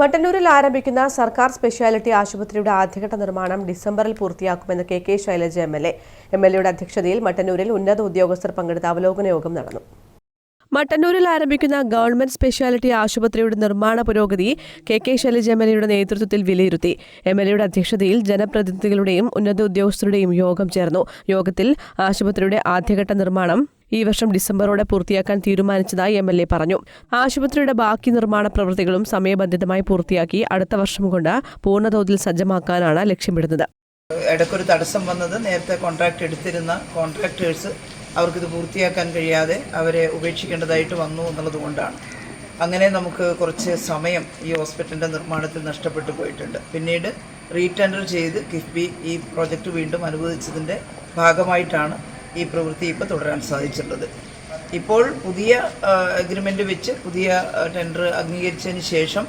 മട്ടന്നൂരിൽ ആരംഭിക്കുന്ന സർക്കാർ സ്പെഷ്യാലിറ്റി ആശുപത്രിയുടെ ആദ്യഘട്ട നിർമ്മാണം ഡിസംബറിൽ പൂർത്തിയാക്കുമെന്ന് K K Shailaja M L A. M L എയുടെ അധ്യക്ഷതയിൽ മട്ടന്നൂരിൽ ഉന്നത ഉദ്യോഗസ്ഥർ പങ്കെടുത്ത അവലോകന യോഗം നടന്നു. മട്ടന്നൂരിൽ ആരംഭിക്കുന്ന ഗവൺമെന്റ് സ്പെഷ്യാലിറ്റി ആശുപത്രിയുടെ നിർമ്മാണ പുരോഗതി K K Shailaja M L എയുടെ നേതൃത്വത്തിൽ വിലയിരുത്തി. എം എൽ എയുടെ അധ്യക്ഷതയിൽ ജനപ്രതിനിധികളുടെയും ഉന്നത ഉദ്യോഗസ്ഥരുടെയും യോഗം ചേർന്നു. യോഗത്തിൽ ആശുപത്രിയുടെ ആദ്യഘട്ട നിർമ്മാണം ഈ വർഷം ഡിസംബറോടെ പൂർത്തിയാക്കാൻ തീരുമാനിച്ചതായി എം എൽ എ പറഞ്ഞു. ആശുപത്രിയുടെ ബാക്കി നിർമ്മാണ പ്രവൃത്തികളും സമയബന്ധിതമായി പൂർത്തിയാക്കി അടുത്ത വർഷം കൊണ്ട് പൂർണതോതിൽ സജ്ജമാക്കാനാണ് ലക്ഷ്യമിടുന്നത്. ഇടയ്ക്കൊരു തടസ്സം വന്നത് നേരത്തെ കോൺട്രാക്ട് എടുത്തിരുന്ന കോൺട്രാക്ടേഴ്സ് അവർക്കിത് പൂർത്തിയാക്കാൻ കഴിയാതെ അവരെ ഉപേക്ഷിക്കേണ്ടതായിട്ട് വന്നു എന്നുള്ളത് കൊണ്ടാണ്. അങ്ങനെ നമുക്ക് കുറച്ച് സമയം ഈ ഹോസ്പിറ്റലിന്റെ നിർമ്മാണത്തിൽ നഷ്ടപ്പെട്ടു പോയിട്ടുണ്ട്. പിന്നീട് റീടെൻഡർ ചെയ്ത് കിഫ്ബി ഈ പ്രോജക്റ്റ് വീണ്ടും അനുവദിച്ചതിന്റെ ഭാഗമായിട്ടാണ് ഈ പ്രവൃത്തി ഇപ്പോൾ തുടരാൻ സാധിച്ചിട്ടുള്ളത്. ഇപ്പോൾ പുതിയ അഗ്രിമെന്റ് വെച്ച് പുതിയ ടെൻഡർ അംഗീകരിച്ചതിന് ശേഷം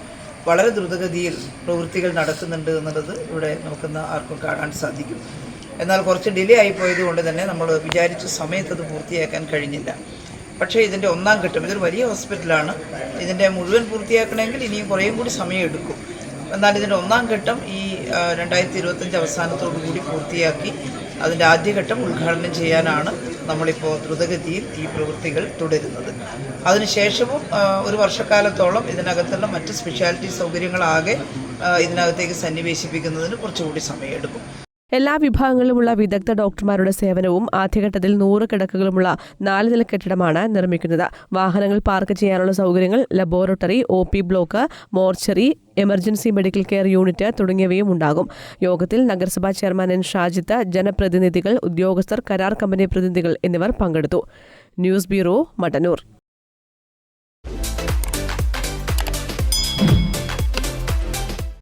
വളരെ ദ്രുതഗതിയിൽ പ്രവൃത്തികൾ നടക്കുന്നുണ്ട് എന്നുള്ളത് ഇവിടെ നമുക്കിന്ന് ആർക്കും കാണാൻ സാധിക്കും. എന്നാൽ കുറച്ച് ഡിലേ ആയി പോയത് കൊണ്ട് തന്നെ നമ്മൾ വിചാരിച്ച സമയത്ത് അത് പൂർത്തിയാക്കാൻ കഴിഞ്ഞില്ല. പക്ഷേ ഇതിന്റെ ഒന്നാം ഘട്ടം ഇതൊരു വലിയ ഹോസ്പിറ്റലാണ് ഇതിന്റെ മുഴുവൻ പൂർത്തിയാക്കണമെങ്കിൽ ഇനിയും കുറേയും കൂടി സമയം എടുക്കും. എന്നാൽ ഇതിന്റെ ഒന്നാം ഘട്ടം ഈ രണ്ടായിരത്തി ഇരുപത്തഞ്ച് അവസാനത്തോടു കൂടി പൂർത്തിയാക്കി അതിന്റെ ആദ്യഘട്ടം ഉദ്ഘാടനം ചെയ്യാനാണ് നമ്മളിപ്പോൾ ദ്രുതഗതിയിൽ ഈ പ്രവൃത്തികൾ തുടരുന്നത്. അതിനുശേഷവും ഒരു വർഷക്കാലത്തോളം ഇതിനകത്തുള്ള മറ്റ് സ്പെഷ്യാലിറ്റി സൗകര്യങ്ങളാകെ ഇതിനകത്തേക്ക് സന്നിവേശിപ്പിക്കുന്നതിന് കുറച്ചുകൂടി സമയമെടുക്കും. എല്ലാ വിഭാഗങ്ങളിലുമുള്ള വിദഗ്ധ ഡോക്ടർമാരുടെ സേവനവും ആദ്യഘട്ടത്തിൽ നൂറ് കിടക്കുകളുമുള്ള നാല് നില കെട്ടിടമാണ് നിർമ്മിക്കുന്നത്. വാഹനങ്ങൾ പാർക്ക് ചെയ്യാനുള്ള സൗകര്യങ്ങൾ laboratory O block mortuary emergency medical care unit തുടങ്ങിയവയും ഉണ്ടാകും. യോഗത്തിൽ നഗരസഭാ ചെയർമാൻ എൻ ഷാജിത്ത് ജനപ്രതിനിധികൾ ഉദ്യോഗസ്ഥർ കരാർ കമ്പനി പ്രതിനിധികൾ എന്നിവർ പങ്കെടുത്തു. News bureau Mattannur.